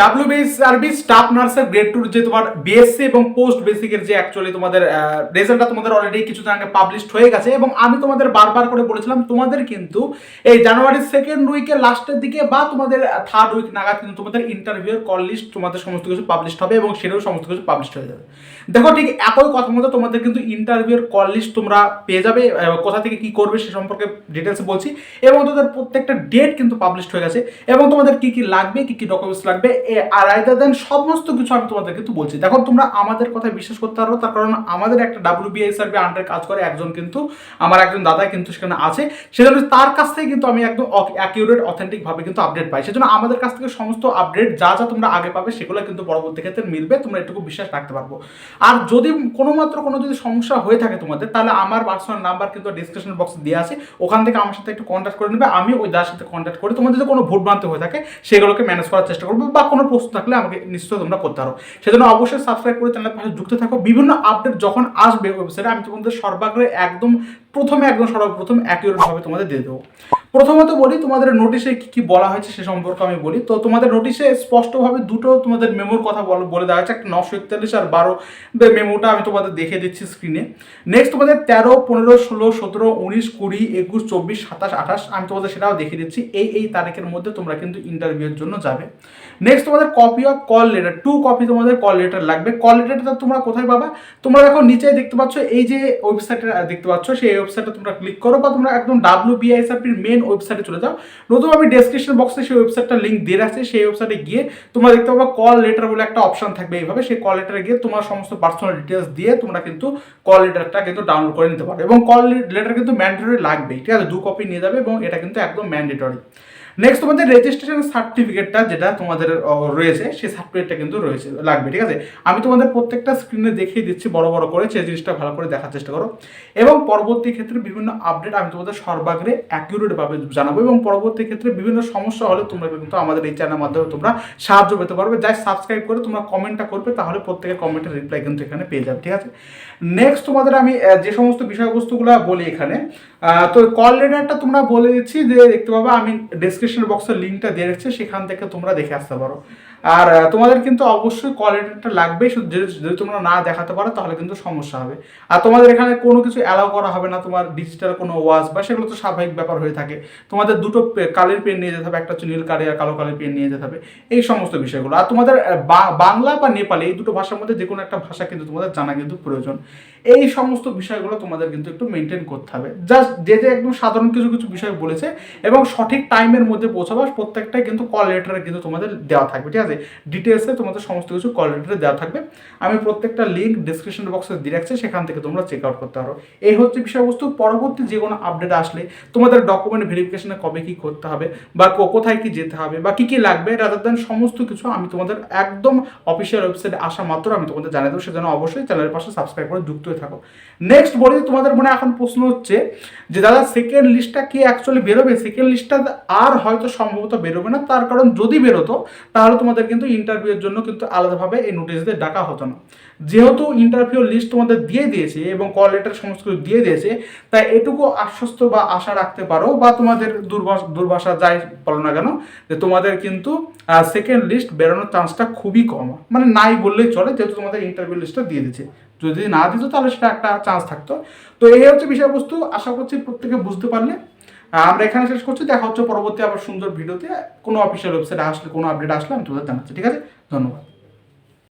WBS service staff নার্সের grade টুর যে তোমার বিএসসি এবং পোস্ট বেসিকের যে অ্যাকচুয়ালি তোমাদের রেজাল্টটা তোমাদের অলরেডি কিছুদিন আগে পাবলিশড হয়ে গেছে এবং আমি তোমাদের বারবার করে বলেছিলাম, তোমাদের কিন্তু এই জানুয়ারির সেকেন্ড উইকের লাস্টের দিকে বা তোমাদের থার্ড উইক নাগাদ কিন্তু তোমাদের ইন্টারভিউর কল লিস্ট তোমাদের সমস্ত কিছু পাবলিশড হবে এবং সেটাও সমস্ত কিছু পাবলিশড হয়ে যাবে। দেখো ঠিক একই কথা মতো তোমাদের কিন্তু ইন্টারভিউর কল লিস্ট তোমরা পেয়ে যাবে কোথা থেকে কি করবে সে সম্পর্কে ডিটেলস বলছি এবং তোমাদের প্রত্যেকটা ডেট কিন্তু পাবলিশড হয়ে গেছে এবং তোমাদের কি কি লাগবে, কি কি ডকুমেন্টস লাগবে আইদার দেন সমস্ত কিছু আমি তোমাদের কিন্তু বলছি। দেখো, তোমরা আমাদের কথা বিশ্বাস করতে পারো, তার কারণ আমাদের একটা ডাব্লিউ বিআইএসআরবি আন্ডারে কাজ করে একজন কিন্তু, আমার একজন দাদা কিন্তু সেখানে আছে। সেজন্য তার কাছ থেকে কিন্তু আমি একদম অ্যাকিউরেট অথেন্টিক ভাবে কিন্তু আপডেট পাই। সেজন্য আমাদের কাছ থেকে সমস্ত আপডেট যা যা তোমরা আগে পাবে সেগুলো কিন্তু পরবর্তী ক্ষেত্রে মিলবে, তোমরা এটুকু বিশ্বাস রাখতে পারব। আর যদি কোনো মাত্র কোনো যদি সমস্যা হয়ে থাকে তোমাদের, তাহলে আমার পার্সোনাল নাম্বার কিন্তু ডিসক্রিপশন বক্সে দেওয়া আছে। ওখান থেকে আমার সাথে একটু কন্ট্যাক্ট করে নেবে, আমি ওই দার সাথে কন্ট্যাক্ট করে তোমাদের যদি কোনো ভুল ভ্রান্তি হয়ে থাকে, সেগুলোকে ম্যানেজ করার চেষ্টা করব বা কোনো প্রশ্ন থাকলে আমাকে নিশ্চয়ই তোমরা করতে পারো। সেজন্য অবশ্যই সাবস্ক্রাইব করে চ্যানেলের পাশে যুক্ত থাকো। বিভিন্ন আপডেট যখন আসবে ওয়েবসাইটে আমি তোমাদের সর্বাগ্রে একদম প্রথমে একদম সর্বপ্রথম অ্যাকিউরেট ভাবে তোমাদের দিয়ে দেবো। প্রথমত বলি, তোমাদের নোটিশে কী কী বলা হয়েছে সে সম্পর্কে আমি বলি। তো তোমাদের নোটিশে স্পষ্টভাবে দুটো তোমাদের মেমোর কথা বল- দেওয়া হয়েছে একটা নশো একতাল্লিশ আর বারো মেমোটা আমি তোমাদের দেখে দিচ্ছি স্ক্রিনে নেক্সট তোমাদের তেরো, পনেরো, ষোলো, সতেরো, উনিশ, কুড়ি, একুশ, চব্বিশ, সাতাশ, আঠাশ, আমি তোমাদের সেটাও দেখিয়ে দিচ্ছি। এই এই তারিখের মধ্যে তোমরা কিন্তু ইন্টারভিউর জন্য যাবে। নেক্সট তোমাদের copy of call letter two copy তোমাদের কল লেটার লাগবে। কল লেটারটা তোমরা কোথায় পাবা? তোমরা দেখো নিচে দেখতে পাচ্ছ, এই যে ওয়েবসাইটটা দেখতে পাচ্ছ, সেই ওয়েবসাইটে তোমরা ক্লিক করো বা তোমরা একদম ডাব্লিউ বিআইএসআরপির মেন ওয়েবসাইটে চলে যাও। নতুন আমি ডেসক্রিপশন বক্সে সেই ওয়েবসাইটটা লিঙ্ক দিয়ে রাখছি। সেই ওয়েবসাইটে গিয়ে তোমরা দেখতে পাবা কল লেটার বলে একটা অপশন থাকবে এইভাবে। সেই কল লেটারে গিয়ে তোমার সমস্ত পার্সোনাল ডিটেলস দিয়ে তোমরা কিন্তু কল লেটারটা কিন্তু ডাউনলোড করে নিতে পারো। এবং কল লেটার কিন্তু ম্যান্ডেটরি লাগবেই, ঠিক আছে? দু কপি নিয়ে যাবে এবং এটা কিন্তু একদম ম্যান্ডেটরি নেক্সট তোমাদের রেজিস্ট্রেশন সার্টিফিকেটটা যেটা তোমাদের রয়েছে, সেই সার্টিফিকেটটা কিন্তু রয়েছে, লাগবে, ঠিক আছে? আমি তোমাদের প্রত্যেকটা স্ক্রিনে দেখিয়ে দিচ্ছি বড় বড় করে। সেই জিনিসটা ভালো করে দেখার চেষ্টা করো। এবং পরবর্তী ক্ষেত্রে বিভিন্ন আপডেট আমি তোমাদের সর্বাগ্রে অ্যাকিউরেট ভাবে জানাব এবং পরবর্তী ক্ষেত্রে বিভিন্ন সমস্যা হলে তোমরা কিন্তু আমাদের এই চ্যানেলের মাধ্যমে তোমরা সাহায্য পেতে পারবে। যাই সাবস্ক্রাইব করে তোমরা কমেন্টটা করবে, তাহলে প্রত্যেকের কমেন্টের রিপ্লাই কিন্তু এখানে পেয়ে যাবে, ঠিক আছে? নেক্সট তোমাদের আমি যে সমস্ত বিষয়বস্তুগুলো বলি এখানে তো কল লেটারটা তোমরা বলে দিচ্ছি যে দেখতে পাবে, আমি ডেসক্রিপশন বক্সের লিঙ্কটা দিয়ে রাখছি, সেখান থেকে তোমরা দেখে আসতে পারো। আর তোমাদের কিন্তু অবশ্যই কল লেটারটা লাগবে শুধু যদি তোমরা না দেখাতে পারো, তাহলে কিন্তু সমস্যা হবে। আর তোমাদের এখানে কোনো কিছু অ্যালাউ করা হবে না, তোমার ডিজিটাল কোনো ওয়াজ বা সেগুলো তো স্বাভাবিক ব্যাপার হয়ে থাকে। তোমাদের দুটো কালির পেন নিয়ে যেতে হবে, একটা হচ্ছে নীল কালি আর কালো কালির পেন নিয়ে যেতে হবে, এই সমস্ত বিষয়গুলো। আর তোমাদের বাংলা বা নেপালি, এই দুটো ভাষার মধ্যে যে কোনো একটা ভাষা কিন্তু তোমাদের জানা কিন্তু প্রয়োজন। এই সমস্ত বিষয়গুলো তোমাদের কিন্তু একটু মেনটেন করতে হবে। জাস্ট যে যে একদম সাধারণ কিছু কিছু বিষয় বলেছে, এবং সঠিক টাইমের মধ্যে পৌঁছাবা প্রত্যেকটাই কিন্তু কল লেটারে কিন্তু তোমাদের দেওয়া থাকবে, ঠিক আছে? ডিটেলসে তোমাদের সমস্ত কিছু কল লেটারে দেওয়া থাকবে। আমি প্রত্যেকটা লিঙ্ক ডিসক্রিপশন বক্সে দিয়ে রাখছি, সেখান থেকে তোমরা চেক আউট করতে পারো। এই হচ্ছে বিষয়বস্তু। পরবর্তী যে কোনো আপডেট আসলে তোমাদের ডকুমেন্ট ভেরিফিকেশনে কবে কি করতে হবে, বা কোথায় কি যেতে হবে, বা কি কি লাগবে রাদার দেন সমস্ত কিছু আমি তোমাদের একদম অফিসিয়াল ওয়েবসাইটে আসা মাত্র আমি তোমাদের জানিয়ে দেবো, সেজন্য অবশ্যই চ্যানেলের পাশে সাবস্ক্রাইব করে যুক্ত হয়ে থাকো। নেক্সট বলি তোমাদের মনে এখন প্রশ্ন হচ্ছে যে, দাদা সেকেন্ড লিস্টটা কি অ্যাকচুয়ালি বেরোবে? সেকেন্ড লিস্টটা আর হয়তো সম্ভবত বেরোবে না, তার কারণ যদি বেরোতো, তাহলে তোমাদের কিন্তু ইন্টারভিউর জন্য কিন্তু আলাদাভাবে এই নোটিশ দিয়ে ডাকা হতো না। যেহেতু ইন্টারভিউ লিস্ট তোমাদের দিয়ে দিয়েছে এবং কল লেটার সমস্ত কিছু দিয়ে দিয়েছে, তাই এটুকু আশ্বস্ত বা আশা রাখতে পারো বা তোমাদের দুর্বাস, দুর্বাসা যাই বলো না কেন, যে তোমাদের কিন্তু সেকেন্ড লিস্ট বেরোনোর চান্সটা খুবই কম। মানে নাই বললেই চলে, যেহেতু তোমাদের ইন্টারভিউ লিস্টটা দিয়ে দিচ্ছে যদি না দিত তাহলে সেটা একটা চান্স থাকতো। তো এই হচ্ছে বিষয়বস্তু। আশা করছি প্রত্যেকে বুঝতে পারলে। আমরা এখানে শেষ করছি। দেখা হচ্ছে পরবর্তী আবার সুন্দর ভিডিওতে কোনো অফিসিয়াল ওয়েবসাইটে আসলে কোনো আপডেট আসলে আমি তোমাদের জানাচ্ছি। ঠিক আছে? ধন্যবাদ।